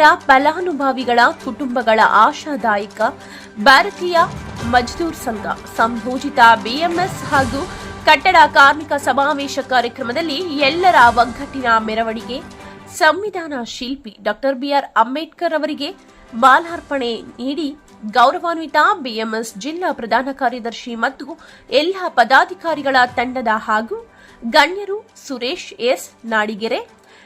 ಸಾಮಾನ್ಯರ ಫಲಾನುಭವಿಗಳ ಕುಟುಂಬಗಳ ಆಶಾದಾಯಕ ಭಾರತೀಯ ಮಜ್ದೂರ್ ಸಂಘ ಸಂಯೋಜಿತ ಬಿಎಂಎಸ್ ಹಾಗೂ ಕಟ್ಟಡ ಕಾರ್ಮಿಕ ಸಮಾವೇಶ ಕಾರ್ಯಕ್ರಮದಲ್ಲಿ ಎಲ್ಲರ ಒಗ್ಗಟ್ಟಿನ ಮೆರವಣಿಗೆ, ಸಂವಿಧಾನ ಶಿಲ್ಪಿ ಡಾಕ್ಟರ್ ಬಿಆರ್ ಅಂಬೇಡ್ಕರ್ ಅವರಿಗೆ ಮಾಲಾರ್ಪಣೆ ನೀಡಿ ಗೌರವಾನ್ವಿತ ಬಿಎಂಎಸ್ ಜಿಲ್ಲಾ ಪ್ರಧಾನ ಕಾರ್ಯದರ್ಶಿ ಮತ್ತು ಎಲ್ಲ ಪದಾಧಿಕಾರಿಗಳ ತಂಡದ ಹಾಗೂ ಗಣ್ಯರು ಸುರೇಶ್ ಎಸ್ ನಾಡಿಗೆರೆ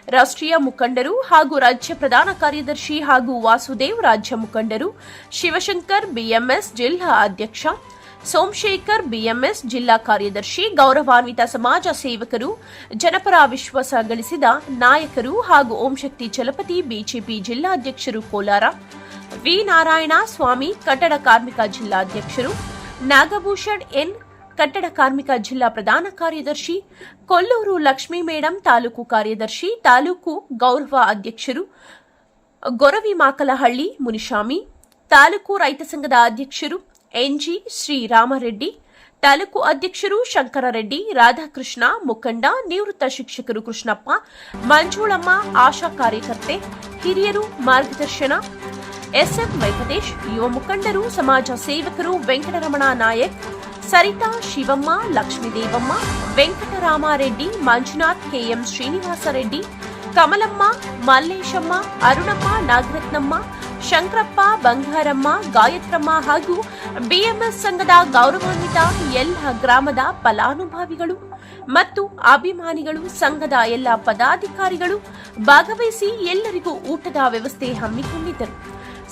ರಾಷ್ಟ್ರೀಯ ಮುಖಂಡರು ಹಾಗೂ ರಾಜ್ಯ ಪ್ರಧಾನ ಕಾರ್ಯದರ್ಶಿ ಹಾಗೂ ವಾಸುದೇವ್ ರಾಜ್ಯ ಮುಖಂಡರು, ಶಿವಶಂಕರ್ ಬಿಎಂಎಸ್ ಜಿಲ್ಲಾ ಅಧ್ಯಕ್ಷ, ಸೋಮಶೇಖರ್ ಬಿಎಂಎಸ್ ಜಿಲ್ಲಾ ಕಾರ್ಯದರ್ಶಿ, ಗೌರವಾನ್ವಿತ ಸಮಾಜ ಸೇವಕರು, ಜನಪರ ವಿಶ್ವಾಸ ಗಳಿಸಿದ ನಾಯಕರು ಹಾಗೂ ಓಂಶಕ್ತಿ ಚಲಪತಿ ಬಿಜೆಪಿ ಜಿಲ್ಲಾಧ್ಯಕ್ಷರು ಕೋಲಾರ, ವಿ ನಾರಾಯಣ ಸ್ವಾಮಿ ಕಟ್ಟಡ ಕಾರ್ಮಿಕ ಜಿಲ್ಲಾಧ್ಯಕ್ಷರು, ನಾಗಭೂಷಣ್ ಎನ್ ಕಟ್ಟಡ ಕಾರ್ಮಿಕ ಜಿಲ್ಲಾ ಪ್ರಧಾನ ಕಾರ್ಯದರ್ಶಿ, ಕೊಲ್ಲೂರು ಲಕ್ಷ್ಮೀ ಮೇಡಂ ತಾಲೂಕು ಕಾರ್ಯದರ್ಶಿ, ತಾಲೂಕು ಗೌರವ ಅಧ್ಯಕ್ಷರು ಗೊರವಿ ಮಾಕಲಹಳ್ಳಿ ಮುನಿಶಾಮಿ ತಾಲೂಕು ರೈತ ಸಂಘದ ಅಧ್ಯಕ್ಷರು ಎನ್ಜಿ ಶ್ರೀರಾಮರೆಡ್ಡಿ, ತಾಲೂಕು ಅಧ್ಯಕ್ಷರು ಶಂಕರರೆಡ್ಡಿ, ರಾಧಾಕೃಷ್ಣ, ಮುಖಂಡ, ನಿವೃತ್ತ ಶಿಕ್ಷಕರು ಕೃಷ್ಣಪ್ಪ, ಮಂಜುಳಮ್ಮ, ಆಶಾ ಕಾರ್ಯಕರ್ತೆ, ಹಿರಿಯರು ಮಾರ್ಗದರ್ಶನ, ಎಸ್ಎಂ ವೆಂಕಟೇಶ್, ಯುವ ಮುಖಂಡರು, ಸಮಾಜ ಸೇವಕರು ವೆಂಕಟರಮಣ ನಾಯಕ್ ಸರಿತಾ, ಶಿವಮ್ಮ, ಲಕ್ಷ್ಮೀದೇವಮ್ಮ, ವೆಂಕಟರಾಮಾರೆಡ್ಡಿ, ಮಂಜುನಾಥ್, ಕೆಎಂ ಶ್ರೀನಿವಾಸರೆಡ್ಡಿ, ಕಮಲಮ್ಮ, ಮಲ್ಲೇಶಮ್ಮ ಅರುಣಮ್ಮ ನಾಗರತ್ನಮ್ಮ, ಶಂಕರಪ್ಪ, ಬಂಗಾರಮ್ಮ, ಗಾಯತ್ರಮ್ಮ ಹಾಗೂ ಬಿಎಂಎಸ್ ಸಂಘದ ಗೌರವಾನ್ವಿತ ಎಲ್ಲ ಗ್ರಾಮದ ಫಲಾನುಭವಿಗಳು ಮತ್ತು ಅಭಿಮಾನಿಗಳು, ಸಂಘದ ಎಲ್ಲ ಪದಾಧಿಕಾರಿಗಳು ಭಾಗವಹಿಸಿ ಎಲ್ಲರಿಗೂ ಊಟದ ವ್ಯವಸ್ಥೆ ಹಮ್ಮಿಕೊಂಡಿದ್ದರು.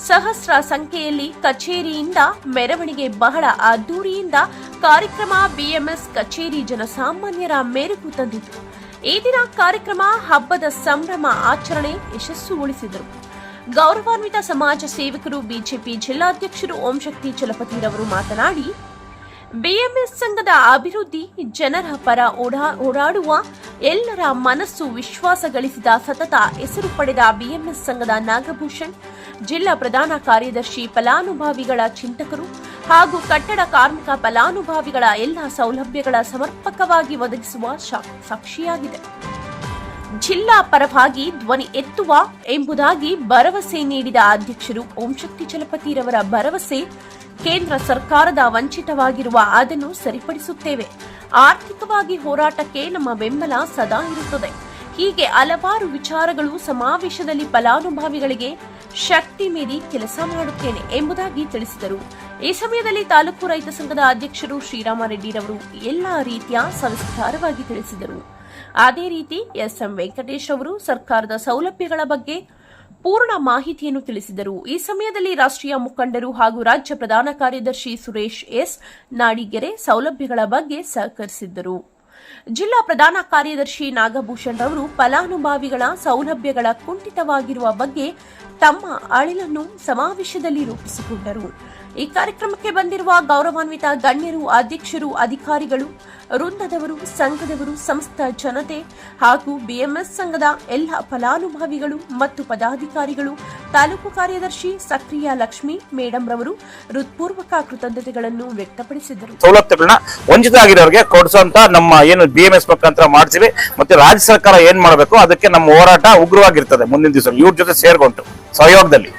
ಸಹಸ್ರ ಸಂಖ್ಯೆಯಲ್ಲಿ ಕಚೇರಿಯಿಂದ ಮೆರವಣಿಗೆ ಬಹಳ ಅದ್ದೂರಿಯಿಂದ ಕಾರ್ಯಕ್ರಮ ಬಿಎಂಎಸ್ ಕಚೇರಿ ಜನಸಾಮಾನ್ಯರ ಮೆರುಗು ತಂದಿತು ಈ ದಿನ ಕಾರ್ಯಕ್ರಮ ಹಬ್ಬದ ಸಂಭ್ರಮ ಆಚರಣೆ ಯಶಸ್ಸುಗೊಳಿಸಿದರು ಗೌರವಾನ್ವಿತ ಸಮಾಜ ಸೇವಕರು ಬಿಜೆಪಿ ಜಿಲ್ಲಾಧ್ಯಕ್ಷರು ಓಂಶಕ್ತಿ ಚಲಪತಿರವರು ಮಾತನಾಡಿ, ಬಿಎಂಎಸ್ ಸಂಘದ ಅಭಿವೃದ್ಧಿ ಜನರ ಪರ ಓಡಾ- ಓಡಾಡುವ ಎಲ್ಲರ ಮನಸ್ಸು ವಿಶ್ವಾಸ ಗಳಿಸಿದ ಸತತ ಹೆಸರು ಪಡೆದ ಬಿಎಂಎಸ್ ಸಂಘದ ನಾಗಭೂಷಣ್ ಜಿಲ್ಲಾ ಪ್ರಧಾನ ಕಾರ್ಯದರ್ಶಿ ಫಲಾನುಭವಿಗಳ ಚಿಂತಕರು ಹಾಗೂ ಕಟ್ಟಡ ಕಾರ್ಮಿಕ ಫಲಾನುಭವಿಗಳ ಎಲ್ಲ ಸೌಲಭ್ಯಗಳ ಸಮರ್ಪಕವಾಗಿ ಒದಗಿಸುವ ಸಾಕ್ಷಿಯಾಗಿದೆ. ಜಿಲ್ಲಾ ಪರವಾಗಿ ಧ್ವನಿ ಎತ್ತುವ ಎಂಬುದಾಗಿ ಭರವಸೆ ನೀಡಿದ ಅಧ್ಯಕ್ಷರು ಓಂಶಕ್ತಿ ಚಲಪತಿರವರ ಭರವಸೆ ಕೇಂದ್ರ ಸರ್ಕಾರದ ವಂಚಿತವಾಗಿರುವ ಅದನ್ನು ಸರಿಪಡಿಸುತ್ತೇವೆ. ಆರ್ಥಿಕವಾಗಿ ಹೋರಾಟಕ್ಕೆ ನಮ್ಮ ಬೆಂಬಲ ಸದಾ ಇರುತ್ತದೆ. ಹೀಗೆ ಹಲವಾರು ವಿಚಾರಗಳು ಸಮಾವೇಶದಲ್ಲಿ ಫಲಾನುಭವಿಗಳಿಗೆ ಶಕ್ತಿ ಮೀರಿ ಕೆಲಸ ಮಾಡುತ್ತೇನೆ ಎಂಬುದಾಗಿ ತಿಳಿಸಿದರು. ಈ ಸಮಯದಲ್ಲಿ ತಾಲೂಕು ರೈತ ಸಂಘದ ಅಧ್ಯಕ್ಷರು ಶ್ರೀರಾಮರೆಡ್ಡಿರವರು ಎಲ್ಲಾ ರೀತಿಯ ಸವಿಸ್ತಾರವಾಗಿ ತಿಳಿಸಿದರು. ಅದೇ ರೀತಿ ಎಸ್ಎಂ ವೆಂಕಟೇಶ್ ಅವರು ಸರ್ಕಾರದ ಸೌಲಭ್ಯಗಳ ಬಗ್ಗೆ ಪೂರ್ಣ ಮಾಹಿತಿಯನ್ನು ತಿಳಿಸಿದರು. ಈ ಸಮಯದಲ್ಲಿ ರಾಷ್ಟ್ರೀಯ ಮುಖಂಡರು ಹಾಗೂ ರಾಜ್ಯ ಪ್ರಧಾನ ಕಾರ್ಯದರ್ಶಿ ಸುರೇಶ್ ಎಸ್ ನಾಡಿಗೆರೆ ಸೌಲಭ್ಯಗಳ ಬಗ್ಗೆ ಸಹಕರಿಸಿದ್ದರು. ಜಿಲ್ಲಾ ಪ್ರಧಾನ ಕಾರ್ಯದರ್ಶಿ ನಾಗಭೂಷಣ್ ಅವರು ಫಲಾನುಭವಿಗಳ ಸೌಲಭ್ಯಗಳ ಕುಂಠಿತವಾಗಿರುವ ಬಗ್ಗೆ ತಮ್ಮ ಅಳಿಲನ್ನು ಸಮಾವೇಶದಲ್ಲಿ ರೂಪಿಸಿಕೊಂಡರು. ಈ ಕಾರ್ಯಕ್ರಮಕ್ಕೆ ಬಂದಿರುವ ಗೌರವಾನ್ವಿತ ಗಣ್ಯರು ಅಧ್ಯಕ್ಷರು ಅಧಿಕಾರಿಗಳು ವೃಂದದವರು ಸಂಘದವರು ಸಮಸ್ತ ಜನತೆ ಹಾಗೂ ಬಿಎಂಎಸ್ ಸಂಘದ ಎಲ್ಲ ಫಲಾನುಭವಿಗಳು ಮತ್ತು ಪದಾಧಿಕಾರಿಗಳು ತಾಲೂಕು ಕಾರ್ಯದರ್ಶಿ ಸಕ್ರಿಯ ಲಕ್ಷ್ಮಿ ಮೇಡಂ ರವರು ಹೃತ್ಪೂರ್ವಕ ಕೃತಜ್ಞತೆಗಳನ್ನು ವ್ಯಕ್ತಪಡಿಸಿದರು. ಸವಲತ್ತುಗಳನ್ನ ವಂಚಿತರಾಗಿರೋರಿಗೆ ಕೊಡಿಸುವಂತ ನಮ್ಮ ಏನು ಬಿಎಂಎಸ್ ಮುಖಾಂತರ ಮಾಡ್ತೀವಿ ಮತ್ತೆ ರಾಜ್ಯ ಸರ್ಕಾರ ಏನ್ ಮಾಡಬೇಕು ಅದಕ್ಕೆ ನಮ್ಮ ಹೋರಾಟ ಉಗ್ರವಾಗಿರ್ತದೆ ಮುಂದಿನ ದಿವಸ. ಇವ್ರ ಜೊತೆ ಸೇರ್ಕೊಂಡು ಸಹಯೋಗದಲ್ಲಿ.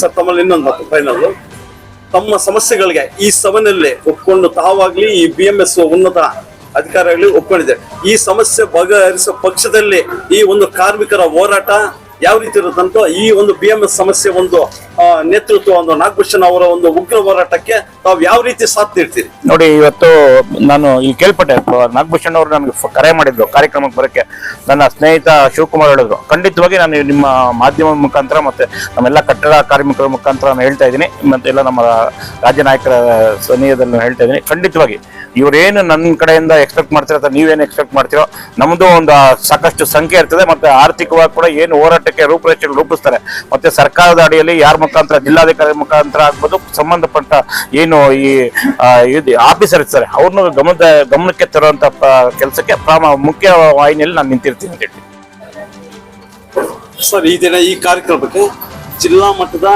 ಸರ್ ತಮ್ಮಲ್ಲಿ ಇನ್ನೊಂದು ಫೈನಲ್ ತಮ್ಮ ಸಮಸ್ಯೆಗಳಿಗೆ ಈ ಸಭೆಯಲ್ಲಿ ಒಪ್ಪಿಕೊಂಡು ತಾವಾಗ್ಲಿ ಈ ಬಿ ಎಂ ಎಸ್ ಉನ್ನತ ಅಧಿಕಾರಿಗಳಿಗೆ ಒಪ್ಪಿಕೊಂಡಿದೆ ಈ ಸಮಸ್ಯೆ ಬಗೆಹರಿಸುವ ಪಕ್ಷದಲ್ಲಿ ಈ ಒಂದು ಕಾರ್ಮಿಕರ ಹೋರಾಟ ಯಾವ ರೀತಿ ಇರುತ್ತಂತೋ ಈ ಒಂದು ಬಿ ಎಂ ಎಸ್ ಸಮಸ್ಯೆ ಒಂದು ನೇತೃತ್ವ ಒಂದು ನಾಗಭೂಷಣ ಅವರ ಒಂದು ಉಗ್ರ ಹೋರಾಟಕ್ಕೆ ತಾವು ಯಾವ ರೀತಿ ಸಾಥ್ ನೀಡ್ತೀರಿ? ನೋಡಿ, ಇವತ್ತು ನಾನು ಈ ಕೇಳ್ಪಟ್ಟೆ ನಾಗಭೂಷಣ ಅವರು ನನಗೆ ಕರೆ ಮಾಡಿದ್ರು ಕಾರ್ಯಕ್ರಮಕ್ಕೆ ಬರೋಕ್ಕೆ. ನನ್ನ ಸ್ನೇಹಿತ ಶಿವಕುಮಾರ್ ಹೇಳಿದ್ರು. ಖಂಡಿತವಾಗಿ ನಾನು ನಿಮ್ಮ ಮಾಧ್ಯಮ ಮುಖಾಂತರ ಮತ್ತೆ ನಮ್ಮೆಲ್ಲ ಕಟ್ಟಡ ಕಾರ್ಮಿಕರ ಮುಖಾಂತರ ನಾನು ಹೇಳ್ತಾ ಇದ್ದೀನಿ. ಮತ್ತೆ ಎಲ್ಲ ನಮ್ಮ ರಾಜ್ಯ ನಾಯಕರ ಸನಿಹದಲ್ಲಿ ಹೇಳ್ತಾ ಇದ್ದೀನಿ. ಖಂಡಿತವಾಗಿ. ಇವರೇನು ನನ್ನ ಕಡೆಯಿಂದ ಎಕ್ಸ್ಪೆಕ್ಟ್ ಮಾಡ್ತಿರೋ ನೀವೇನು ಎಕ್ಸ್ಪೆಕ್ಟ್ ಮಾಡ್ತಿರೋ ನಮ್ಮದು ಒಂದು ಸಾಕಷ್ಟು ಸಂಖ್ಯೆ ಇರ್ತದೆ ಮತ್ತೆ ಆರ್ಥಿಕವಾಗಿ ಕೂಡ ಏನು ಹೋರಾಟಕ್ಕೆ ರೂಪರೇಷೆ ರೂಪಿಸ್ತಾರೆ. ಮತ್ತೆ ಸರ್ಕಾರದ ಅಡಿಯಲ್ಲಿ ಯಾರ ಮುಖಾಂತರ, ಜಿಲ್ಲಾಧಿಕಾರಿ ಮುಖಾಂತರ ಆಗ್ಬೋದು, ಸಂಬಂಧಪಟ್ಟ ಏನು ಈ ಆಫೀಸರ್ ಇರ್ತಾರೆ, ಅವ್ರನ್ನು ಗಮನದ, ಗಮನಕ್ಕೆ ತರುವಂತ ಕೆಲಸಕ್ಕೆ ಪ್ರಾಮ, ಮುಖ್ಯ ವಾಹಿನಿಯಲ್ಲಿ ನಾನು ನಿಂತಿರ್ತೀನಿ ಅಂತ ಹೇಳಿ ಸರ್, ಈ ದಿನ ಈ ಕಾರ್ಯಕ್ರಮಕ್ಕೆ ಜಿಲ್ಲಾ ಮಟ್ಟದ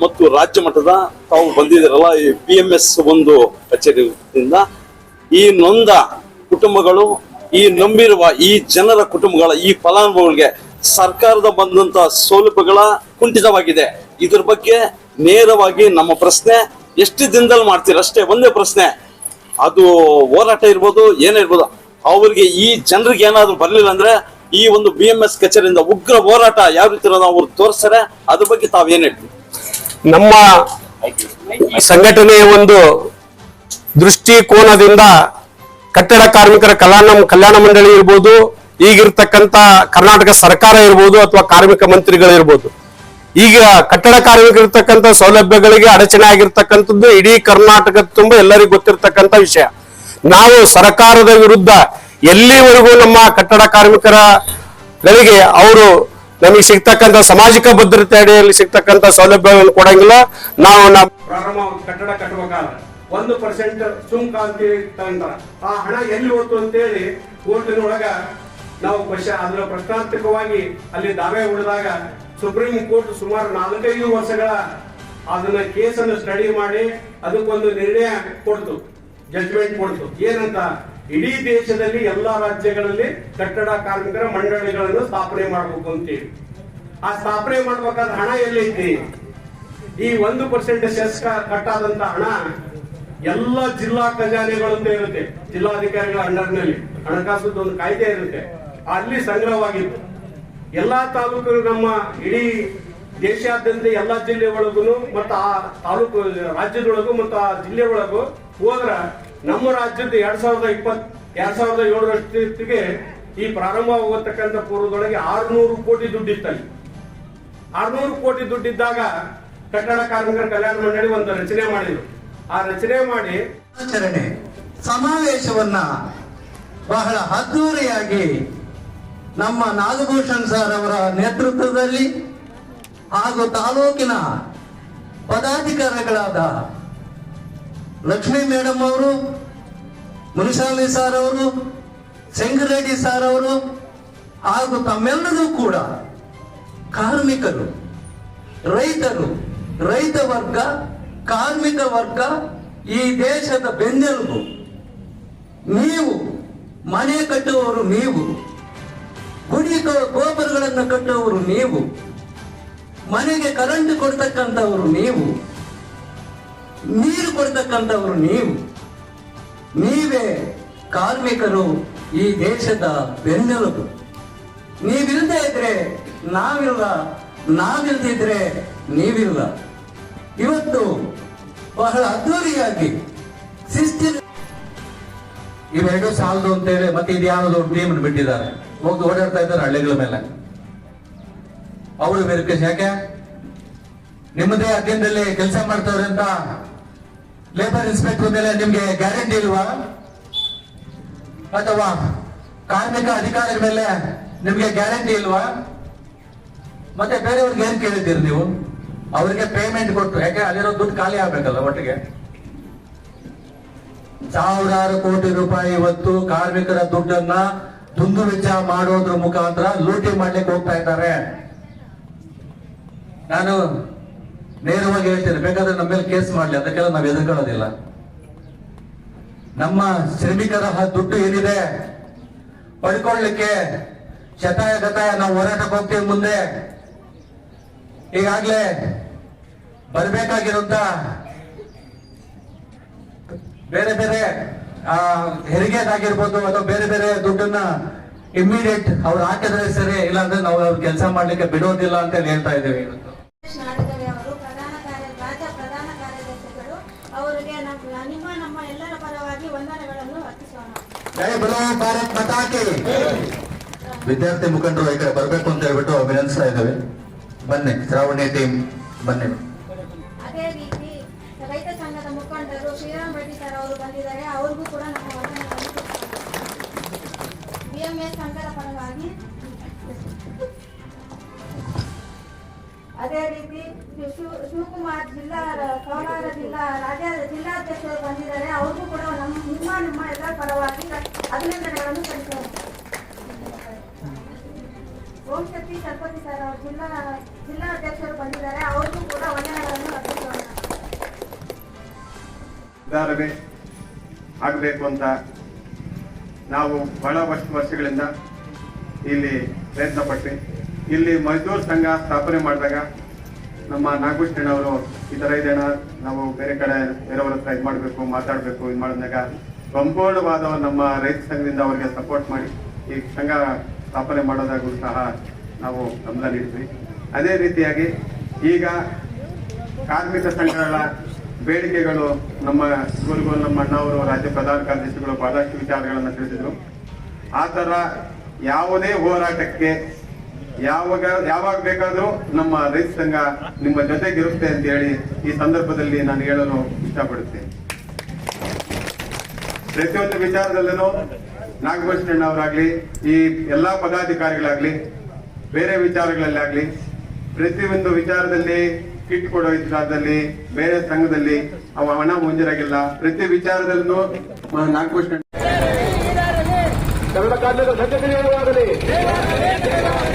ಮತ್ತು ರಾಜ್ಯ ಮಟ್ಟದ ತಾವು ಬಂದಿದ್ದೀರಲ್ಲ, ಈ ಪಿ ಎಂ ಎಸ್ ಒಂದು ಕಚೇರಿಯಿಂದ ಈ ನೊಂದ ಕುಟುಂಬಗಳು, ಈ ನಂಬಿರುವ ಈ ಜನರ ಕುಟುಂಬಗಳ ಈ ಫಲಾನುಭವಿಗಳಿಗೆ ಸರ್ಕಾರದ ಬಂದಂತ ಸೌಲಭ್ಯಗಳ ಕುಂಠಿತವಾಗಿದೆ. ಇದ್ರ ಬಗ್ಗೆ ನೇರವಾಗಿ ನಮ್ಮ ಪ್ರಶ್ನೆ, ಎಷ್ಟು ದಿನದಲ್ಲಿ ಮಾಡ್ತೀರ? ಅಷ್ಟೇ ಒಂದೇ ಪ್ರಶ್ನೆ. ಅದು ಹೋರಾಟ ಇರ್ಬೋದು, ಏನೇ ಇರ್ಬೋದು, ಅವರಿಗೆ ಈ ಜನರಿಗೆ ಏನಾದ್ರು ಬರಲಿಲ್ಲ ಅಂದ್ರೆ ಈ ಒಂದು ಬಿ ಎಂ ಎಸ್ ಕಚೇರಿಯಿಂದ ಉಗ್ರ ಹೋರಾಟ ಯಾವ ರೀತಿ ಅವ್ರು ತೋರಿಸ್ತಾರೆ, ಅದ್ರ ಬಗ್ಗೆ ತಾವೇನ್ ಹೇಳ್ತೀವಿ ನಮ್ಮ ಸಂಘಟನೆಯ ಒಂದು ದೃಷ್ಟಿಕೋನದಿಂದ ಕಟ್ಟಡ ಕಾರ್ಮಿಕರ ಕಲ್ಯಾಣ ಕಲ್ಯಾಣ ಮಂಡಳಿ ಇರ್ಬೋದು ಈಗಿರ್ತಕ್ಕಂತ ಕರ್ನಾಟಕ ಸರ್ಕಾರ ಇರ್ಬೋದು ಅಥವಾ ಕಾರ್ಮಿಕ ಮಂತ್ರಿಗಳಿರ್ಬೋದು ಈಗ ಕಟ್ಟಡ ಕಾರ್ಮಿಕರಿರ್ತಕ್ಕಂಥ ಸೌಲಭ್ಯಗಳಿಗೆ ಅಡಚಣೆ ಆಗಿರ್ತಕ್ಕಂಥದ್ದು ಇಡೀ ಕರ್ನಾಟಕ ತುಂಬ ಎಲ್ಲರಿಗೂ ಗೊತ್ತಿರ್ತಕ್ಕಂಥ ವಿಷಯ. ನಾವು ಸರ್ಕಾರದ ವಿರುದ್ಧ ಎಲ್ಲಿವರೆಗೂ ನಮ್ಮ ಕಟ್ಟಡ ಕಾರ್ಮಿಕರಗಳಿಗೆ ಅವರು ನಮಗೆ ಸಿಗ್ತಕ್ಕಂಥ ಸಾಮಾಜಿಕ ಭದ್ರತೆ ಅಡಿಯಲ್ಲಿ ಸಿಗ್ತಕ್ಕಂಥ ಸೌಲಭ್ಯಗಳನ್ನು ಕೊಡಂಗಿಲ್ಲ. ನಾವು ನಮ್ಮ ಕಟ್ಟಡ ಕಟ್ಟಬೇಕಾದ್ರೆ ಒಂದು ಪರ್ಸೆಂಟ್ ಸುಂಕ ಅಂತೇಳಿ ತಗೊಂತಾರ ಆ ಹಣ ಎಲ್ಲಿ ಹೋಯ್ತು ಅಂತೇಳಿ ಕೋರ್ಟಿನೊಳಗ ನಾವು ಪಶ್ಚ ಅದರ ಪ್ರಶ್ನಾರ್ಥಕವಾಗಿ ಅಲ್ಲಿ ದಾವೆ ಹೊಡೆದಾಗ ಸುಪ್ರೀಂ ಕೋರ್ಟ್ ಸುಮಾರು ನಾಲ್ಕೈದು ವರ್ಷಗಳ ಅದನ್ನ ಕೇಸನ್ನು ಸ್ಟಡಿ ಮಾಡಿ ಅದಕ್ಕೊಂದು ನಿರ್ಣಯ ಕೊಡ್ತು ಜಡ್ಜ್ಮೆಂಟ್ ಕೊಡ್ತು. ಏನಂತ? ಇಡೀ ದೇಶದಲ್ಲಿ ಎಲ್ಲಾ ರಾಜ್ಯಗಳಲ್ಲಿ ಕಟ್ಟಡ ಕಾರ್ಮಿಕರ ಮಂಡಳಿಗಳನ್ನು ಸ್ಥಾಪನೆ ಮಾಡಬೇಕು ಅಂತೇಳಿ. ಆ ಸ್ಥಾಪನೆ ಮಾಡಬೇಕಾದ ಹಣ ಎಲ್ಲೈತಿ ಈ ಒಂದು ಪರ್ಸೆಂಟ್ ಸೆಸ್ ಕಟ್ಟಾದಂತ ಹಣ ಎಲ್ಲ ಜಿಲ್ಲಾ ಖಜಾನೆಗಳು ಅಂತ ಇರುತ್ತೆ. ಜಿಲ್ಲಾಧಿಕಾರಿಗಳ ಅಂಡರ್ನಲ್ಲಿ ಹಣಕಾಸು ಒಂದು ಕಾಯ್ದೆ ಇರುತ್ತೆ. ಅಲ್ಲಿ ಸಂಗ್ರಹವಾಗಿತ್ತು. ಎಲ್ಲಾ ತಾಲೂಕು ನಮ್ಮ ಇಡೀ ದೇಶಾದ್ಯಂತ ಎಲ್ಲಾ ಜಿಲ್ಲೆ ಒಳಗೂ ಮತ್ತು ಆ ತಾಲೂಕು ರಾಜ್ಯದೊಳಗೂ ಮತ್ತು ಆ ಜಿಲ್ಲೆ ಒಳಗೂ ಹೋದ್ರ ನಮ್ಮ ರಾಜ್ಯದ ಎರಡ್ ಸಾವಿರದ ಇಪ್ಪತ್, ಎರಡ್ ಸಾವಿರದ ಏಳರಷ್ಟಿಗೆ ಈ ಪ್ರಾರಂಭ ಹೋಗತಕ್ಕಂಥ ಪೂರ್ವದೊಳಗೆ ಆರ್ನೂರು ಕೋಟಿ ದುಡ್ಡಿತ್ತಲ್ಲಿ. ಆರ್ನೂರು ಕೋಟಿ ದುಡ್ಡಿದ್ದಾಗ ಕಟ್ಟಡ ಕಾರ್ಮಿಕರ ಕಲ್ಯಾಣ ಮಂಡಳಿ ಒಂದು ರಚನೆ ಮಾಡಿದ್ರು. ಆ ರಚನೆ ಮಾಡಿ ಆಚರಣೆ. ಸಮಾವೇಶವನ್ನ ಬಹಳ ಅದ್ದೂರಿಯಾಗಿ ನಮ್ಮ ನಾಗಭೂಷಣ್ ಸರ್ ಅವರ ನೇತೃತ್ವದಲ್ಲಿ ಹಾಗೂ ತಾಲೂಕಿನ ಪದಾಧಿಕಾರಿಗಳಾದ ಲಕ್ಷ್ಮೀ ಮೇಡಮ್ ಅವರು, ಮುನಿಸ್ವಾಮಿ ಸರ್ ಅವರು ಸೆಂಗರೆಡ್ಡಿ ಸರ್ ಅವರು ಹಾಗೂ ತಮ್ಮೆಲ್ಲರೂ ಕೂಡ ಕಾರ್ಮಿಕರು, ರೈತರು, ರೈತ ವರ್ಗ ಕಾರ್ಮಿಕ ವರ್ಗ ಈ ದೇಶದ ಬೆನ್ನೆಲುಬು. ನೀವು ಮನೆ ಕಟ್ಟುವವರು ನೀವು. ಗುಡಿ ಗೋಪುರಗಳನ್ನು ಕಟ್ಟುವವರು ನೀವು. ಮನೆಗೆ ಕರೆಂಟ್ ಕೊಡ್ತಕ್ಕಂಥವರು ನೀವು. ನೀರು ಕೊಡ್ತಕ್ಕಂಥವರು ನೀವು. ನೀವೇ ಕಾರ್ಮಿಕರು ಈ ದೇಶದ ಬೆನ್ನೆಲುಬು. ನೀವಿಲ್ಲದೆ ಇದ್ರೆ ನಾವಿಲ್ಲ. ನಾವಿಲ್ದಿದ್ರೆ ನೀವಿಲ್ಲ. ಇವತ್ತು ಬಹಳ ಅದ್ದೂರಿಯಾಗಿ ಶಿಸ್ತಿನ ಇವೆರಡು ಸಾಲದು ಅಂತೇಳಿ ಮತ್ತೆ ಇದ್ಯಾವುದೋ ಟೀಮ್ ಬಿಟ್ಟಿದ್ದಾರೆ. ಹೋಗಿ ಓಡಾಡ್ತಾ ಇದ್ದಾರೆ ಹಳ್ಳಿಗಳ ಮೇಲೆ. ಅವರು ವೆರಿಫಿಕೇಶನ್ ಯಾಕೆ? ನಿಮ್ಮದೇ ಅಧ್ಯಯನದಲ್ಲಿ ಕೆಲಸ ಮಾಡ್ತಾವ್ರೆ ಅಂತ ಲೇಬರ್ ಇನ್ಸ್ಪೆಕ್ಟರ್ ಮೇಲೆ ನಿಮ್ಗೆ ಗ್ಯಾರಂಟಿ ಇಲ್ವಾ? ಅಥವಾ ಕಾರ್ಮಿಕ ಅಧಿಕಾರಿಗಳ ಮೇಲೆ ನಿಮ್ಗೆ ಗ್ಯಾರಂಟಿ ಇಲ್ವಾ? ಮತ್ತೆ ಬೇರೆಯವ್ರಿಗೆ ಏನ್ ಕೇಳಿದ್ದೀರಿ ನೀವು? ಅವರಿಗೆ ಪೇಮೆಂಟ್ ಕೊಟ್ಟು, ಯಾಕೆ ಅಲ್ಲಿರೋ ದುಡ್ಡು ಖಾಲಿ ಆಗ್ಬೇಕಲ್ಲ ಒಟ್ಟಿಗೆ? ಸಾವಿರಾರು ಕೋಟಿ ರೂಪಾಯಿ ಇವತ್ತು ಕಾರ್ಮಿಕರ ದುಡ್ಡನ್ನ ದುಂದು ವೆಚ್ಚ ಮಾಡೋದ್ರ ಮುಖಾಂತರ ಲೂಟಿ ಮಾಡ್ಲಿಕ್ಕೆ ಹೋಗ್ತಾ ಇದ್ದಾರೆ. ನಾನು ನೇರವಾಗಿ ಹೇಳ್ತೇನೆ, ಬೇಕಾದ್ರೆ ನಮ್ಮ ಮೇಲೆ ಕೇಸ್ ಮಾಡ್ಲಿ, ಅದಕ್ಕೆಲ್ಲ ನಾವು ಎದುರ್ಕೊಳ್ಳೋದಿಲ್ಲ. ನಮ್ಮ ಶ್ರಮಿಕರ ದುಡ್ಡು ಏನಿದೆ? ಪಡ್ಕೊಳ್ಳಿಕ್ಕೆ ಶತಾಯ ಗತಾಯ ನಾವು ಹೋರಾಟಕ್ಕೆ ಹೋಗ್ತೀವಿ ಮುಂದೆ. ಈಗಾಗ್ಲೇ ಬರ್ಬೇಕಾಗಿರುವಂತ ಬೇರೆ ಬೇರೆ ಆ, ಹೆರಿಗೆದಾಗಿರ್ಬೋದು ಅಥವಾ ಬೇರೆ ಬೇರೆ ದುಡ್ಡನ್ನ ಇಮಿಡಿಯೇಟ್ ಅವ್ರು ಹಾಕಿದ್ರೆ ಸರಿ ಇಲ್ಲಾಂದ್ರೆ ನಾವು ಅವ್ರು ಕೆಲಸ ಮಾಡ್ಲಿಕ್ಕೆ ಬಿಡೋದಿಲ್ಲ ಅಂತ ಹೇಳಿ ಹೇಳ್ತಾ ಇದ್ದೇವೆ. ಇವತ್ತು ನಾಡಗವಿ ಅವರು ಪ್ರಧಾನ ಕಾರ್ಯ ರಾಜ್ಯ ಪ್ರಧಾನ ಕಾರ್ಯದರ್ಶಿಗಳು ಅವರಿಗೆ ನಮ್ಮ ಎಲ್ಲರ ಪರವಾಗಿ ವಂದನೆಗಳನ್ನು ಅರ್ಪಿಸೋಣ. ಜೈ ಬಲೋ ಭಾರತ್ ಮಾತಾ ವಿದ್ಯಾರ್ಥಿ ಮುಖಂಡರು ಈ ಕಡೆ ಬರಬೇಕು ಅಂತ ಹೇಳ್ಬಿಟ್ಟು ಅಭಿನಂದಿಸ್ತಾ ಇದ್ದೇವೆ. ಬನ್ನಿ ಶ್ರಾವಣಿ ಟೀಮ್ ಬನ್ನಿ. ಜಿಲ್ಲಾಧ್ಯಕ್ಷರು ಬಂದಿದ್ದಾರೆ, ಅವ್ರಿಗೂ ಕೂಡ ನಮ್ಮ, ನಿಮ್ಮ ನಿಮ್ಮ ಎಲ್ಲರ ಪರವಾಗಿ ಅಭಿನಂದನೆಗಳನ್ನು ಸಲ್ಲಿಸೋಣ ಓಂ ಶಕ್ತಿ ಸರಪತಿ ಸರ್ ಅವರು ಜಿಲ್ಲಾ ಜಿಲ್ಲಾ ಅಧ್ಯಕ್ಷರು ಬಂದಿದ್ದಾರೆ, ಅವ್ರಿಗೂ ಕೂಡ ವಂದನೆಗಳನ್ನು ಅರ್ಪಿಸೋಣ. ಆಗಬೇಕು ಅಂತ ನಾವು ಬಹಳ ವರ್ಷ, ವರ್ಷಗಳಿಂದ ಇಲ್ಲಿ ಪ್ರಯತ್ನ ಪಟ್ವಿ ಇಲ್ಲಿ ಮಜ್ದೂರ್ ಸಂಘ ಸ್ಥಾಪನೆ ಮಾಡಿದಾಗ ನಮ್ಮ ನಾಗಭೂಷಣ ಅವರು ಈ ತರ ಇದೇನ ನಾವು ಬೇರೆ ಕಡೆ ಬೇರೆಯವ್ರ ಹತ್ರ ಇದು ಮಾಡಬೇಕು, ಮಾತಾಡಬೇಕು, ಇದು ಮಾಡಿದಾಗ ಸಂಪೂರ್ಣವಾದ ನಮ್ಮ ರೈತ ಸಂಘದಿಂದ ಅವರಿಗೆ ಸಪೋರ್ಟ್ ಮಾಡಿ ಈ ಸಂಘ ಸ್ಥಾಪನೆ ಮಾಡೋದಾಗೂ ಸಹ ನಾವು ಗಮನ ನೀಡಿದ್ವಿ. ಅದೇ ರೀತಿಯಾಗಿ ಈಗ ಕಾರ್ಮಿಕ ಸಂಘಗಳ ಬೇಡಿಕೆಗಳು ನಮ್ಮ ಗುರುಗಳು ನಮ್ಮ ಅಣ್ಣವರು, ರಾಜ್ಯ ಪ್ರಧಾನ ಕಾರ್ಯದರ್ಶಿಗಳು ಬಹಳಷ್ಟು ವಿಚಾರಗಳನ್ನು ತಿಳಿಸಿದ್ರು. ಆ ಥರ ಯಾವುದೇ ಹೋರಾಟಕ್ಕೆ ಯಾವಾಗ ಯಾವಾಗ ಬೇಕಾದ್ರೂ ನಮ್ಮ ರೈತ ಸಂಘ ನಿಮ್ಮ ಜೊತೆಗಿರುತ್ತೆ ಅಂತ ಹೇಳಿ ಈ ಸಂದರ್ಭದಲ್ಲಿ ನಾನು ಹೇಳಲು ಇಷ್ಟಪಡುತ್ತೇನೆ. ಪ್ರತಿಯೊಂದು ವಿಚಾರದಲ್ಲೂ ನಾಗಭೂಷಣ ಅವರಾಗ್ಲಿ ಈ ಎಲ್ಲಾ ಪದಾಧಿಕಾರಿಗಳಾಗ್ಲಿ, ಬೇರೆ ವಿಚಾರಗಳಲ್ಲಾಗ್ಲಿ, ಪ್ರತಿಯೊಂದು ವಿಚಾರದಲ್ಲಿ ಕಿಟ್ ಕೊಡೋ ವಿಚಾರದಲ್ಲಿ, ಬೇರೆ ಸಂಘದಲ್ಲಿ ಅವ ಹಣ ಮುಂಜರಾಗಿಲ್ಲ. ಪ್ರತಿ ವಿಚಾರದಲ್ಲೂ ನಾಗಭೂಷಣ ಕನ್ನಡ ಕಾರ್ಮಿಕರ ಸಂಘಟನೆ ಜಯವಾಗಲಿ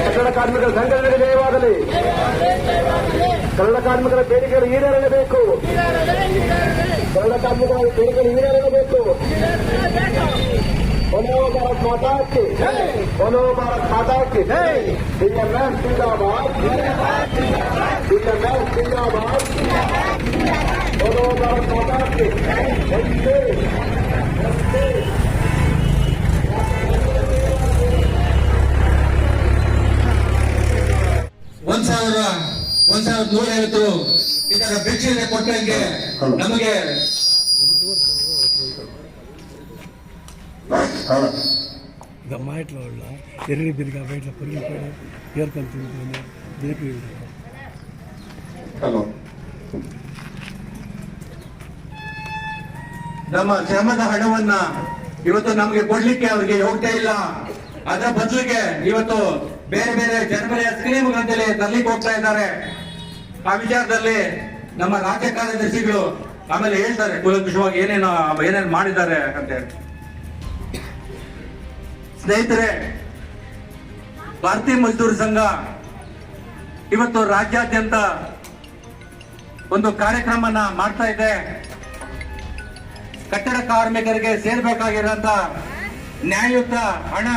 ಕನ್ನಡ ಕಾರ್ಮಿಕರ ಸಂಘಟನೆ ಜಯವಾಗಲಿ ಕನ್ನಡ ಕಾರ್ಮಿಕರ ಬೇಡಿಕೆಗಳು ಈಡೇರಲೇಬೇಕು ಕನ್ನಡ ಕಾರ್ಮಿಕರ ಬೇಡಿಕೆಗಳು ಈಡೇರಲೇಬೇಕು बोलो भारत माता की बोलो भारत माता की बीएमएस जिंदाबाद बीएमएस जिंदाबाद बोलो भारत माता की ಕೊಟ್ಟಂಗೆ ನಮಗೆ ದಮ್ಮ ಇಟ್ಲ ಉಳ್ಳ ಎರ್ರಿ ಬಿರ್ಗ ಬೈಟ್ಲ ಪುರಿ ಪಡಿ ಏರ್ಕೊಂಡು ತಿಂತಾನೆ ಬೇಕು ಹಲೋ. ನಮ್ಮ ಶ್ರಮದ ಹಣವನ್ನ ಇವತ್ತು ನಮಗೆ ಕೊಡ್ಲಿಕ್ಕೆ ಅವರಿಗೆ ಹೋಗ್ತಾ ಇಲ್ಲ. ಅದರ ಬದಲಿಗೆ ಇವತ್ತು ಬೇರೆ ಬೇರೆ ಜನಪದ ಸ್ಕೀಮ್ಗಳಂತೇಳಿ ತರ್ಲಿಕ್ಕೆ ಹೋಗ್ತಾ ಇದ್ದಾರೆ. ಆ ವಿಚಾರದಲ್ಲಿ ನಮ್ಮ ರಾಜ್ಯ ಕಾರ್ಯದರ್ಶಿಗಳು ಆಮೇಲೆ ಹೇಳ್ತಾರೆ ಕುಲಂಕುಷವಾಗಿ ಏನೇನು ಏನೇನು ಮಾಡಿದ್ದಾರೆ ಅಂತ ಹೇಳಿ. ಸ್ನೇಹಿತರೆ, ಭಾರತೀಯ ಮಜ್ದೂರ್ ಸಂಘ ಇವತ್ತು ರಾಜ್ಯಾದ್ಯಂತ ಒಂದು ಕಾರ್ಯಕ್ರಮನ ಮಾಡ್ತಾ ಇದೆ. ಕಟ್ಟಡ ಕಾರ್ಮಿಕರಿಗೆ ಸೇರ್ಬೇಕಾಗಿರೋಂತ ನ್ಯಾಯಯುತ ಹಣ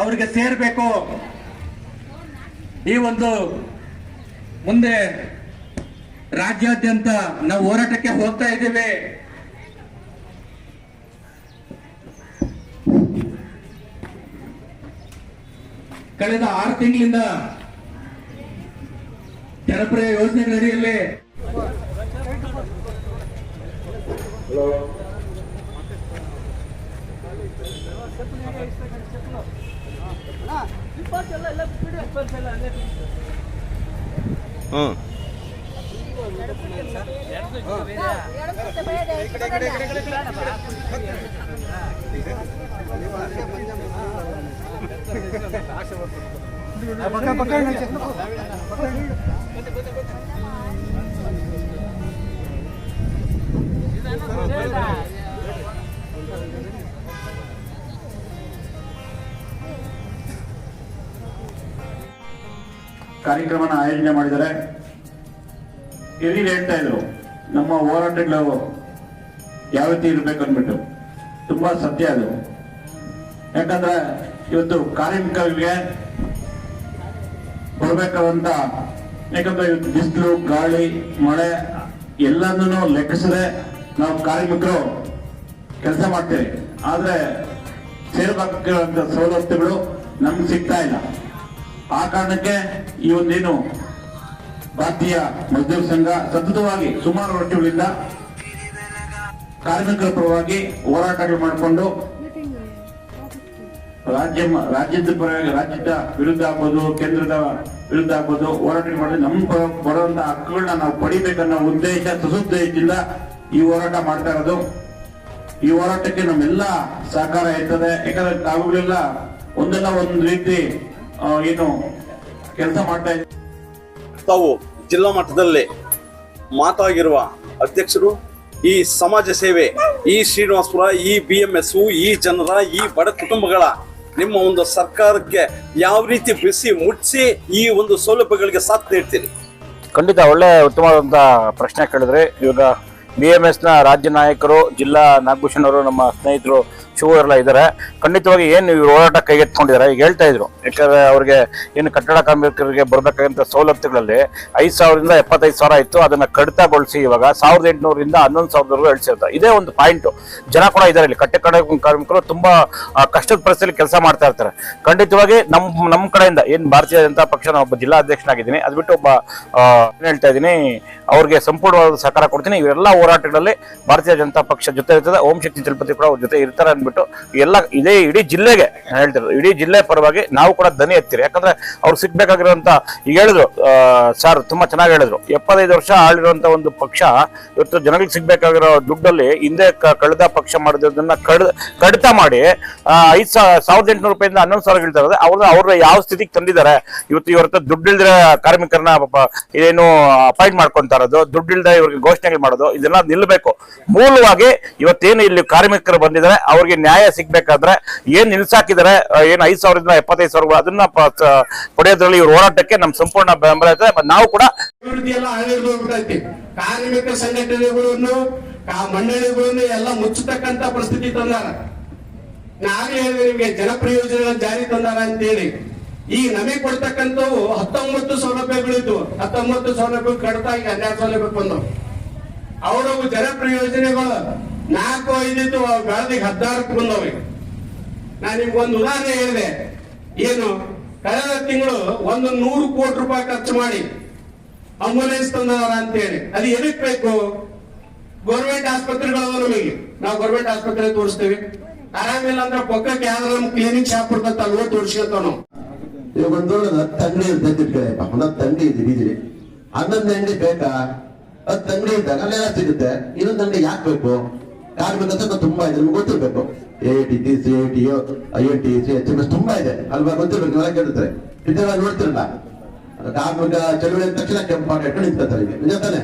ಅವರಿಗೆ ಸೇರ್ಬೇಕು. ಈ ಒಂದು ಮುಂದೆ ರಾಜ್ಯಾದ್ಯಂತ ನಾವು ಹೋರಾಟಕ್ಕೆ ಹೋಗ್ತಾ ಇದ್ದೇವೆ. ಕಳೆದ ಆರು ತಿಂಗಳಿಂದ ಜನಪ್ರಿಯ ಯೋಜನೆಗಳ ಅಡಿಯಲ್ಲಿ ಕಾರ್ಯಕ್ರಮನ ಆಯೋಜನೆ ಮಾಡಿದ್ದಾರೆ. ಹಿರಿಯರು ಹೇಳ್ತಾ ಇದ್ರು, ನಮ್ಮ ಹೋರಾಟಗಳು ಯಾವ ರೀತಿ ಇರ್ಬೇಕು ಅಂದ್ಬಿಟ್ಟು. ತುಂಬಾ ಸತ್ಯ ಅದು. ಯಾಕಂದ್ರೆ ಇವತ್ತು ಕಾರ್ಮಿಕರಿಗೆ ಕೊಡ್ಬೇಕಾದಂತ, ಯಾಕಂದ್ರೆ ಇವತ್ತು ಬಿಸಿಲು, ಗಾಳಿ, ಮಳೆ ಎಲ್ಲದನ್ನು ಲೆಕ್ಕಿಸದೆ ನಾವು ಕಾರ್ಮಿಕರು ಕೆಲಸ ಮಾಡ್ತೀವಿ. ಆದ್ರೆ ಸೇರ್ಬೇಕಾಗಿರುವಂತ ಸವಲತ್ತುಗಳು ನಮ್ಗೆ ಸಿಗ್ತಾ ಇಲ್ಲ. ಆ ಕಾರಣಕ್ಕೆ ಈ ಭಾರತೀಯ ಮಜ್ದೂರ್ ಸಂಘ ಸತತವಾಗಿ ಸುಮಾರು ವರ್ಷಗಳಿಂದ ಕಾರ್ಮಿಕರ ಪರವಾಗಿ ಹೋರಾಟಗಳು ಮಾಡಿಕೊಂಡು ರಾಜ್ಯ ರಾಜ್ಯದ ಪರವಾಗಿ ರಾಜ್ಯದ ವಿರುದ್ಧ ಆಗ್ಬೋದು, ಕೇಂದ್ರದ ವಿರುದ್ಧ ಆಗ್ಬೋದು ಹೋರಾಟ ಮಾಡಿ ನಮ್ಮ ಬರುವಂತಹ ಬರುವಂತ ಹಕ್ಕುಗಳನ್ನ ನಾವು ಪಡಿಬೇಕನ್ನೋ ಉದ್ದೇಶ, ಸದುದ್ದೇಶದಿಂದ ಈ ಹೋರಾಟ ಮಾಡ್ತಾ ಇರೋದು. ಈ ಹೋರಾಟಕ್ಕೆ ನಮ್ಮೆಲ್ಲ ಸಹಕಾರ ಇರ್ತದೆ. ಯಾಕಂದ್ರೆ ತಾವುಗಳೆಲ್ಲ ಒಂದಲ್ಲ ಒಂದು ರೀತಿ ಏನು ಕೆಲಸ ಮಾಡ್ತಾ ಇದ್ದೀವಿ ತಾವು ಜಿಲ್ಲಾ ಮಟ್ಟದಲ್ಲಿ ಮಾತಾಗಿರುವ ಅಧ್ಯಕ್ಷರು, ಈ ಸಮಾಜ ಸೇವೆ, ಈ ಶ್ರೀನಿವಾಸಪುರ, ಈ ಬಿ ಎಂ ಎಸ್ ಈ ಜನರ, ಈ ಬಡ ಕುಟುಂಬಗಳ ನಿಮ್ಮ ಒಂದು ಸರ್ಕಾರಕ್ಕೆ ಯಾವ ರೀತಿ ಬಿಸಿ ಮುಟ್ಟಿಸಿ ಈ ಒಂದು ಸೌಲಭ್ಯಗಳಿಗೆ ಸಾಥ್ ನೀಡ್ತೀರಿ? ಖಂಡಿತ ಒಳ್ಳೆ ಉತ್ತಮವಾದಂತ ಪ್ರಶ್ನೆ ಕೇಳಿದ್ರೆ. ಇವಾಗ ಬಿ ಎಂ ಎಸ್ನ ರಾಜ್ಯ ನಾಯಕರು, ಜಿಲ್ಲಾ ನಾಗಭೂಷಣ್ ಅವರು, ನಮ್ಮ ಸ್ನೇಹಿತರು ಶಿವ ಇದ್ದಾರೆ. ಖಂಡಿತವಾಗಿ ಏನು ಇವ್ರು ಹೋರಾಟ ಕೈಗೆತ್ಕೊಂಡಿದ್ದಾರೆ ಈಗ ಹೇಳ್ತಾ ಇದ್ರು. ಯಾಕಂದ್ರೆ ಅವ್ರಿಗೆ ಏನು ಕಟ್ಟಡ ಕಾರ್ಮಿಕರಿಗೆ ಬರಬೇಕಾದಂಥ ಸವಲತ್ತುಗಳಲ್ಲಿ ಐದು ಸಾವಿರದಿಂದ ಎಪ್ಪತ್ತೈದು ಸಾವಿರ ಇತ್ತು. ಅದನ್ನ ಕಡಿತಗೊಳಿಸಿ ಇವಾಗ ಸಾವಿರದ ಎಂಟುನೂರಿಂದ ಹನ್ನೊಂದು ಸಾವಿರದವರೆಗೂ ಇಳಿಸಿರ್ತಾರೆ ಇದೇ ಒಂದು ಪಾಯಿಂಟ್ ಜನ ಕೂಡ ಇದ್ದಾರೆ ಇಲ್ಲಿ. ಕಟ್ಟಡ ಕಾರ್ಮಿಕರು ತುಂಬಾ ಕಷ್ಟದ ಪರಿಸ್ಥಿತಿಯಲ್ಲಿ ಕೆಲಸ ಮಾಡ್ತಾ ಇರ್ತಾರೆ. ಖಂಡಿತವಾಗಿ ನಮ್ಮ ನಮ್ಮ ಕಡೆಯಿಂದ ಏನ್ ಭಾರತೀಯ ಜನತಾ ಪಕ್ಷ, ನಾನು ಒಬ್ಬ ಜಿಲ್ಲಾ ಅಧ್ಯಕ್ಷನಾಗಿದ್ದೀನಿ. ಅದು ಬಿಟ್ಟು ಒಬ್ಬ ಹೇಳ್ತಾ ಇದ್ದೀನಿ, ಅವ್ರಿಗೆ ಸಂಪೂರ್ಣವಾದ ಸಹಕಾರ ಕೊಡ್ತೀನಿ. ಇವರೆಲ್ಲ ಹೋರಾಟಗಳಲ್ಲಿ ಭಾರತೀಯ ಜನತಾ ಪಕ್ಷ ಜೊತೆ ಇರ್ತದೆ, ಓಂ ಶಕ್ತಿ ಚಲಪತಿ ಕೂಡ ಅವ್ರ ಜೊತೆ ಇರ್ತಾರೆ ಅಂದ್ಬಿಟ್ಟು ಎಲ್ಲ ಇದೇ ಇಡೀ ಜಿಲ್ಲೆಗೆ ಹೇಳ್ತಿರೋದು, ಇಡೀ ಜಿಲ್ಲೆ ಪರವಾಗಿ ನಾವು ಕೂಡ ದನಿ ಎತ್ತೀರಿ. ಯಾಕಂದ್ರೆ ಅವ್ರು ಸಿಗ್ಬೇಕಾಗಿರುವಂತ ಈಗ ಹೇಳಿದ್ರು ಸರ್ ತುಂಬಾ ಚೆನ್ನಾಗಿ ಹೇಳಿದ್ರು, ಎಪ್ಪತ್ತೈದು ವರ್ಷ ಆಳಿರುವಂತ ಒಂದು ಪಕ್ಷ ಇವತ್ತು ಜನಗಳಿಗೆ ಸಿಗ್ಬೇಕಾಗಿರೋ ದುಡ್ಡಲ್ಲಿ ಹಿಂದೆ ಕಳೆದ ಪಕ್ಷ ಮಾಡಿದ್ರದನ್ನ ಕಡ್, ಕಡಿತ ಮಾಡಿ ಐದು ಸಾವಿರದ ಎಂಟುನೂರು ರೂಪಾಯಿಂದ ಹನ್ನೊಂದು ಸಾವಿರ ಹೇಳ್ತಾರೆ ಅವ್ರ ಅವ್ರ ಯಾವ ಸ್ಥಿತಿಗೆ ತಂದಿದ್ದಾರೆ, ಇವತ್ತು ಇವ್ರ ಹತ್ರ ಕಾರ್ಮಿಕರನ್ನ ಏನು ಅಪಾಯಿಂಟ್ ಮಾಡ್ಕೊಂತ ಇರೋದು ದುಡ್ಡು ಇಲ್ದ ಇವ್ರಿಗೆ ಘೋಷಣೆಗಳು ಮಾಡೋದು ಇದೆಲ್ಲ ನಿಲ್ಲಬೇಕು ಮೂಲವಾಗಿ ಇವತ್ತೇನು ಇಲ್ಲಿ ಕಾರ್ಮಿಕರು ಬಂದಿದ್ದಾರೆ, ಅವ್ರಿಗೆ ನ್ಯಾಯ ಸಿಗ್ಬೇಕಾದ್ರೆ ಏನ್ ನಿಲ್ಸಾಕಿದ್ದಾರೆ ಏನ್ ಐದ್ ಸಾವಿರದಿಂದ ಎಪ್ಪತ್ತೈದು ಸಾವಿರ ಅದನ್ನ ಪಡೆಯೋದ್ರಲ್ಲಿ ಇವ್ರ ಹೋರಾಟಕ್ಕೆ ನಮ್ ಸಂಪೂರ್ಣ ಬೆಂಬಲ ಇದೆ. ನಾವು ಕೂಡ ಕಾರ್ಮಿಕ ಸಂಘಟನೆಗಳನ್ನು ಮಂಡಳಿಗಳನ್ನು ಎಲ್ಲ ಮುಚ್ಚತಕ್ಕಂತ ಪರಿಸ್ಥಿತಿ ತಂದಾರ. ನಾವೇ ಹೇಳಿದ್ರೆ ನಿಮಗೆ ಜನಪ್ರಯೋಜನ ಜಾರಿ ತಂದಾರ ಅಂತೇಳಿ. ಈ ನಮಗೆ ಕೊಡ್ತಕ್ಕಂಥವು ಹತ್ತೊಂಬತ್ತು ಸೌಲಭ್ಯಗಳಿದ್ವು. ಹತ್ತೊಂಬತ್ತು ಸೌಲಭ್ಯ ಕಡತ, ಈಗ ಹನ್ನೆರಡು ಸೌಲಭ್ಯ ಬಂದವು. ಅವರವು ಜನಪ್ರಯೋಜನೆಗಳು ನಾಲ್ಕು ಐದಿತ್ತು ಬೆಳೆದಿಗೆ ಹದಿನಾರಕ್ಕೆ ಬಂದವೆ ನಾನು ನಿಮ್ಗೆ ಒಂದು ಉದಾಹರಣೆ ಹೇಳಿದೆ. ಏನು, ಕಳೆದ ತಿಂಗಳು ಒಂದು ನೂರು ಕೋಟಿ ರೂಪಾಯಿ ಖರ್ಚು ಮಾಡಿ ಅಂಬುಲೆನ್ಸ್ ತಂದವರ ಅಂತೇಳಿ. ಅದು ಎದಕ್ಕೆ ಬೇಕು? ಗೌರ್ಮೆಂಟ್ ಆಸ್ಪತ್ರೆಗಳು ನಮಗೆ. ನಾವು ಗೌರ್ಮೆಂಟ್ ಆಸ್ಪತ್ರೆ ತೋರಿಸ್ತೇವೆ. ಆರಾಮಿಲ್ಲ ಅಂದ್ರೆ ಪಕ್ಕಕ್ಕೆ ಯಾವ್ದಾರ ನಮ್ ಕ್ಲಿನಿಕ್ ಶಾಪ್ ಇರ್ತಂತ ಹೋಗಿ ತೋರಿಸ್ಕೊತಾವ ನಾವು. ಇವಾಗ ಒಂದು ತಂಡಿ ಇರ್ತೈತಿ ಕಡೆ ಒಂದು ಹತ್ತು ಅಂಗಡಿ ಇದೆ, ಬೀದಿಲಿ. ಹನ್ನೊಂದು ಹೆಂಡಿ ಬೇಕಾ? ಹತ್ತು ತಂಗಡಿ ಇದ್ದಾಗ ಅಲ್ಲೆಲ್ಲ ಸಿಗುತ್ತೆ. ಇನ್ನೊಂದು ಅಂಗಡಿ ಯಾಕೆ ಬೇಕು? ಯಾರು ಬೇಕಂತ ತುಂಬಾ ಇದೆ, ನಿಮ್ಗೆ ಗೊತ್ತಿರ್ಬೇಕು. A T T C A T I N T C H S ತುಂಬಾ ಇದೆ. ಅಲ್ವಾ? ಗೊತ್ತಿರ್ಬೇಕು, ನೀವೆಲ್ಲ ಕೇಳ್ತಾರೆ ಇದೆಲ್ಲ ನೋಡ್ತಿರಲ್ಲ? ಕಾರ್ಮಿಕ ಚಳುವಳಿ ಅಂದ ತಕ್ಷಣ ಕೆಂಪು ಪಾಠ ಇಟ್ಕೊಂಡು ನಿಂತ್ಕೊತಾರೆ ನಿಜ ತಾನೆ?